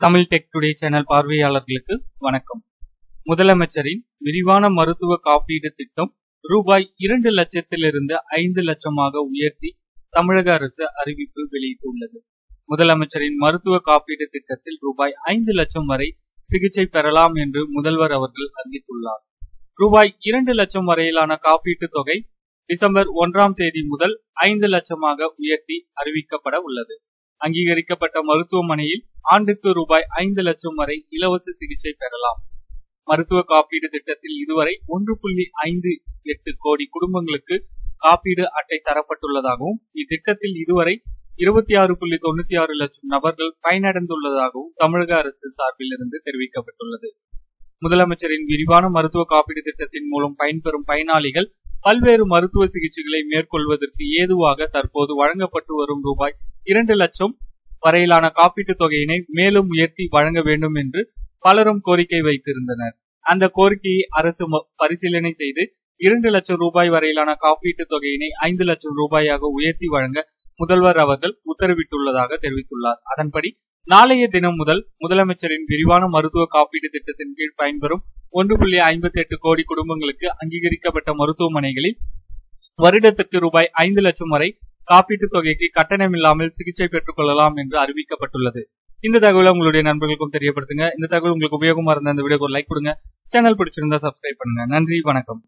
Tamil tech today channel பார்வையாளர்களுக்கு வணக்கம். முதலமைச்சரின் விரிவான மருத்துவ காப்பீடு திட்டம் ரூபாய் இரண்டு லட்சத்திலிருந்து ஐந்து லட்சமாக உயர்த்தி தமிழக அரசு அறிவிப்பு வெளியிட்டுள்ளது. முதலமைச்சரின் மருத்துவ காப்பீடு திட்டத்தில் ரூபாய் ஐந்து லட்சம் வரை சிகிச்சை பெறலாம் என்று முதல்வர் அவர்கள் அறிவித்துள்ளார். ரூபாய் இரண்டு லட்சம் வரையிலான காப்பீட்டு தொகை டிசம்பர் ஒன்றாம் தேதி முதல் ஐந்து லட்சமாக உயர்த்தி அறிவிக்கப்பட உள்ளது. அங்கீகரிக்கப்பட்ட மருத்துவமனையில் ஆண்டுக்கு ரூபாய் ஐந்து லட்சம் வரை இலவச சிகிச்சை பெறலாம். மருத்துவ காப்பீடு திட்டத்தில் இதுவரை ஒன்று புள்ளி ஐந்து எட்டு கோடி குடும்பங்களுக்கு காப்பீடு அட்டை தரப்பட்டுள்ளதாகவும் இத்திட்டத்தில் இதுவரை இருபத்தி ஆறு புள்ளி தொண்ணூத்தி ஆறு லட்சம் நபர்கள் பயனடைந்துள்ளதாகவும் தமிழக அரசு சார்பில் இருந்து தெரிவிக்கப்பட்டுள்ளது. முதலமைச்சரின் விரிவான மருத்துவ காப்பீடு திட்டத்தின் மூலம் பயன்பெறும் பயனாளிகள் பல்வேறு மருத்துவ சிகிச்சைகளை மேற்கொள்வதற்கு ஏதுவாக தற்போது வழங்கப்பட்டு வரும் ரூபாய் இரண்டு லட்சம் வரையிலான காப்பீட்டுத் தொகையினை மேலும் உயர்த்தி வழங்க வேண்டும் என்று பலரும் கோரிக்கை வைத்திருந்தனர். அந்த கோரிக்கையை அரசு பரிசீலனை செய்து இரண்டு லட்சம் ரூபாய் வரையிலான காப்பீட்டுத் தொகையினை ஐந்து லட்சம் ரூபாயாக உயர்த்தி வழங்க முதல்வர் அவர்கள் உத்தரவிட்டுள்ளதாக தெரிவித்துள்ளார். அதன்படி நாளைய தினம் முதல் முதலமைச்சரின் விரிவான மருத்துவ காப்பீடு திட்டத்தின் கீழ் பயன்பெறும் ஒன்று புள்ளி ஐம்பத்தி எட்டு கோடி குடும்பங்களுக்கு அங்கீகரிக்கப்பட்ட மருத்துவமனைகளில் வருடத்திற்கு ரூபாய் ஐந்து லட்சம் வரை காப்பீட்டுத் தொகைக்கு கட்டணமில்லாமல் சிகிச்சை பெற்றுக் கொள்ளலாம் என்று அறிவிக்கப்பட்டுள்ளது. இந்த தகவலை உங்களுடைய நண்பர்களுக்கும் தெரியப்படுத்துங்க. இந்த தகவல் உங்களுக்கு உபயோகமா இருந்த இந்த வீடியோக்கு லைக் கொடுங்க. சேனல் பிடிச்சிருந்தா சப்ஸ்கிரைப் பண்ணுங்க. நன்றி வணக்கம்.